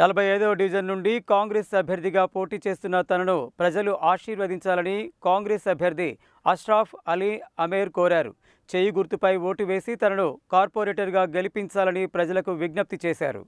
నలభై ఐదవ డివిజన్ నుండి కాంగ్రెస్ అభ్యర్థిగా పోటీ చేస్తున్న తనను ప్రజలు ఆశీర్వదించాలని కాంగ్రెస్ అభ్యర్థి అష్రాఫ్ అలీ అమేర్ కోరారు. చేయి గుర్తుపై ఓటు వేసి తనను కార్పొరేటర్గా గెలిపించాలని ప్రజలకు విజ్ఞప్తి చేశారు.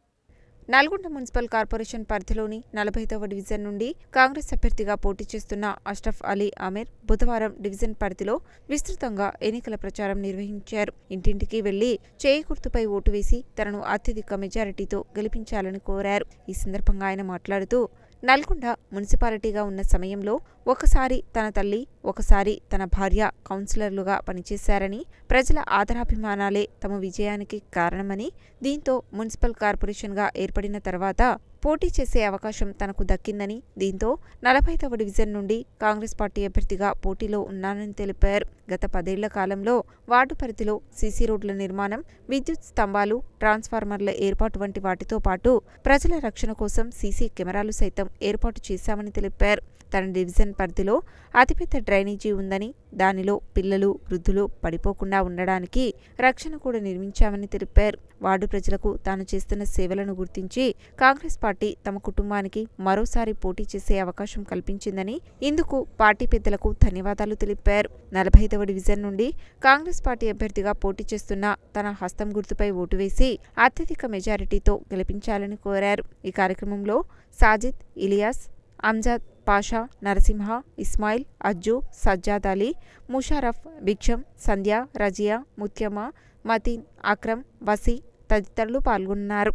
నల్గొండ మున్సిపల్ కార్పొరేషన్ పరిధిలోని నలభైదవ డివిజన్ నుండి కాంగ్రెస్ అభ్యర్థిగా పోటీ చేస్తున్న అష్రఫ్ అలీ ఆమీర్ బుధవారం డివిజన్ పరిధిలో విస్తృతంగా ఎన్నికల ప్రచారం నిర్వహించారు. ఇంటింటికి వెళ్ళి చేయి గుర్తుపై ఓటు వేసి తనను అత్యధిక మెజారిటీతో గెలిపించాలని కోరారు. ఈ సందర్భంగా ఆయన మాట్లాడుతూ నల్గొండ మున్సిపాలిటీగా ఉన్న సమయంలో ఒకసారి తన తల్లి ఒకసారి తన భార్య కౌన్సిలర్లుగా పనిచేశారని ప్రజల ఆదరాభిమానాలే తమ విజయానికి కారణమని దీంతో మున్సిపల్ కార్పొరేషన్గా ఏర్పడిన తర్వాత పోటీ చేసే అవకాశం తనకు దక్కిందని దీంతో నలభైదవ డివిజన్ నుండి కాంగ్రెస్ పార్టీ అభ్యర్థిగా పోటీలో ఉన్నానని తెలిపారు. గత పదేళ్ళ కాలంలో వార్డు పరిధిలో సీసీ రోడ్ల నిర్మాణం విద్యుత్ స్తంభాలు ట్రాన్స్ఫార్మర్ల ఏర్పాటు వంటి వాటితో పాటు ప్రజల రక్షణ కోసం సీసీ కెమెరాలు సైతం ఏర్పాటు చేశామని తెలిపారు. తన డివిజన్ పరిధిలో అతిపెద్ద డ్రైనేజీ ఉందని దానిలో పిల్లలు వృద్ధులు పడిపోకుండా ఉండడానికి రక్షణ కూడా నిర్మించామని తెలిపారు. వార్డు ప్రజలకు తాను చేస్తున్న సేవలను గుర్తించి కాంగ్రెస్ పార్టీ తమ కుటుంబానికి మరోసారి పోటీ చేసే అవకాశం కల్పించిందని ఇందుకు పార్టీ పెద్దలకు ధన్యవాదాలు తెలిపారు. నలభై ఐదవ డివిజన్ నుండి కాంగ్రెస్ పార్టీ అభ్యర్థిగా పోటీ చేస్తున్న తన హస్తం గుర్తుపై ఓటు వేసి అత్యధిక మెజారిటీతో గెలిపించాలని కోరారు. ఈ కార్యక్రమంలో సాజిద్ ఇలియాస్ అంజాద్ పాషా నరసింహ ఇస్మాయిల్ అజ్జు సజ్జాద్ అలీ ముషారఫ్ భిక్షం సంధ్య రజియా ముత్యమ్మ మతీన్ అక్రమ్ వసీ తదితరులు పాల్గొన్నారు.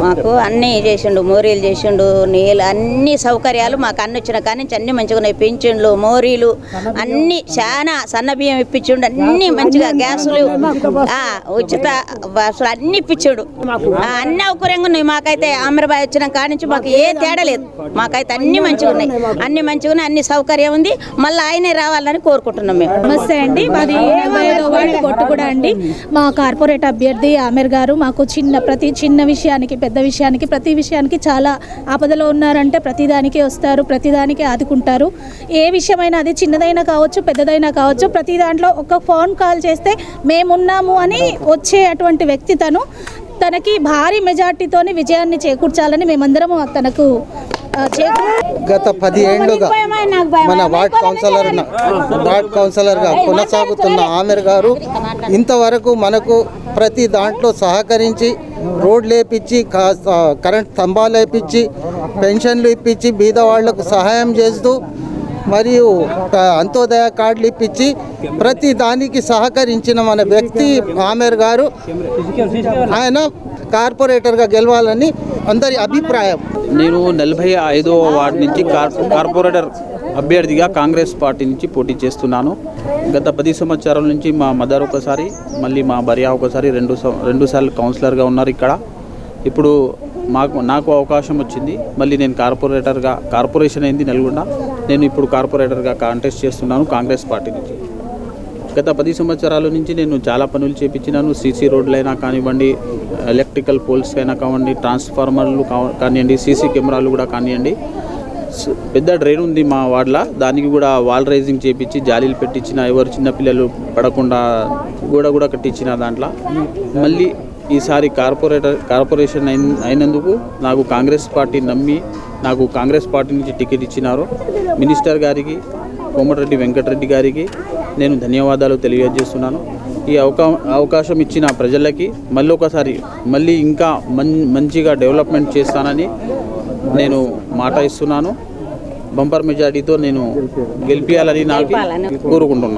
మాకు అన్నీ చేసిండు మోరీలు చేసిండు నీళ్ళు అన్ని సౌకర్యాలు మాకు అన్ని వచ్చిన కానీ అన్ని మంచిగా ఉన్నాయి. పింఛన్లు మోరీలు అన్ని చాలా సన్న బియ్యం ఇప్పించిండు అన్ని మంచిగా గ్యాసులు ఆ, ఉచిత బస్సులు అన్ని ఇప్పించాడు. ఆ, అన్ని సౌకర్యంగా ఉన్నాయి. మాకైతే ఆమ్రబాయ్ వచ్చిన కాడి నుంచి మాకు ఏ తేడా లేదు. మాకైతే అన్ని మంచిగా ఉన్నాయి. అన్ని మంచిగా ఉన్నాయి. అన్ని సౌకర్యం ఉంది. మళ్ళీ ఆయనే రావాలని కోరుకుంటున్నాం మేము. నమస్తే అండి. మాది కొట్టు కూడా అండి. మా కార్పొరేట్ అభ్యర్థి ఆమెర్ గారు మాకు చిన్న ప్రతి చిన్న విషయాన్ని విషయానికి పెద్ద విషయానికి ప్రతి విషయానికి చాలా ఆపదలో ఉన్నారంటే ప్రతిదానికి వస్తారు ప్రతిదానికి ఆదుకుంటారు. ఏ విషయమైనా అది చిన్నదైనా కావచ్చు పెద్దదైనా కావచ్చు ప్రతి దాంట్లో ఒక ఫోన్ కాల్ చేస్తే మేమున్నాము అని వచ్చే అటువంటి వ్యక్తి తను. తనకి భారీ మెజార్టీతోని విజయాన్ని చేకూర్చాలని మేమందరము తనకు గత పది ఏళ్ళుగా మన వార్డ్ కౌన్సిలర్ వార్డ్ కౌన్సిలర్గా కొనసాగుతున్న ఆమెర్ గారు ఇంతవరకు మనకు ప్రతి దాంట్లో సహకరించి రోడ్లు వేపించి కా- కరెంట్ స్తంభాలు వేపించి పెన్షన్లు ఇప్పించి బీద వాళ్ళకు సహాయం చేస్తూ మరియు అంత్యోదయ కార్డులు ఇప్పించి ప్రతి దానికి సహకరించిన మన వ్యక్తి ఆమెర్ గారు. ఆయన కార్పొరేటర్గా గెలవాలని అందరి అభిప్రాయం. నేను నలభై ఐదో వార్డు నుంచి కార్పొరేటర్ అభ్యర్థిగా కాంగ్రెస్ పార్టీ నుంచి పోటీ చేస్తున్నాను. గత పది సంవత్సరాల నుంచి మా మదర్ ఒకసారి మళ్ళీ మా భార్య ఒకసారి రెండు సం- రెండు సార్లు కౌన్సిలర్గా ఉన్నారు ఇక్కడ. ఇప్పుడు మాకు నాకు అవకాశం వచ్చింది. మళ్ళీ నేను కార్పొరేటర్గా కార్పొరేషన్ అయింది నల్గొండ. నేను ఇప్పుడు కార్పొరేటర్గా కాంటెస్ట్ చేస్తున్నాను కాంగ్రెస్ పార్టీ నుంచి. గత పది సంవత్సరాల నుంచి నేను చాలా పనులు చేపించినాను. సీసీ రోడ్లైనా కానివ్వండి ఎలక్ట్రికల్ పోల్స్ అయినా కానివ్వండి ట్రాన్స్ఫార్మర్లు కానివ్వండి సీసీ కెమెరాలు కూడా కానివ్వండి. పెద్ద డ్రైన్ ఉంది మా వార్డులో దానికి కూడా వాల్ రైజింగ్ చేపించి జాలీలు పెట్టించిన ఎవరు చిన్నపిల్లలు పడకుండా గోడ కూడా కట్టించిన దాంట్లో. మళ్ళీ ఈసారి కార్పొరేటర్ కార్పొరేషన్ అయిన అయినందుకు నాకు కాంగ్రెస్ పార్టీ నమ్మి నాకు కాంగ్రెస్ పార్టీ నుంచి టికెట్ ఇచ్చినారు. మినిస్టర్ గారికి కోమటిరెడ్డి వెంకటరెడ్డి గారికి నేను ధన్యవాదాలు తెలియజేస్తున్నాను. ఈ అవకా అవకాశం ఇచ్చిన ప్రజలకి మళ్ళీ ఒకసారి మళ్ళీ ఇంకా మం మంచిగా డెవలప్మెంట్ చేస్తానని నేను మాట ఇస్తున్నాను. బంపర్ మెజార్టీతో నేను గెలిపించాలని నాకు కోరుకుంటున్నాను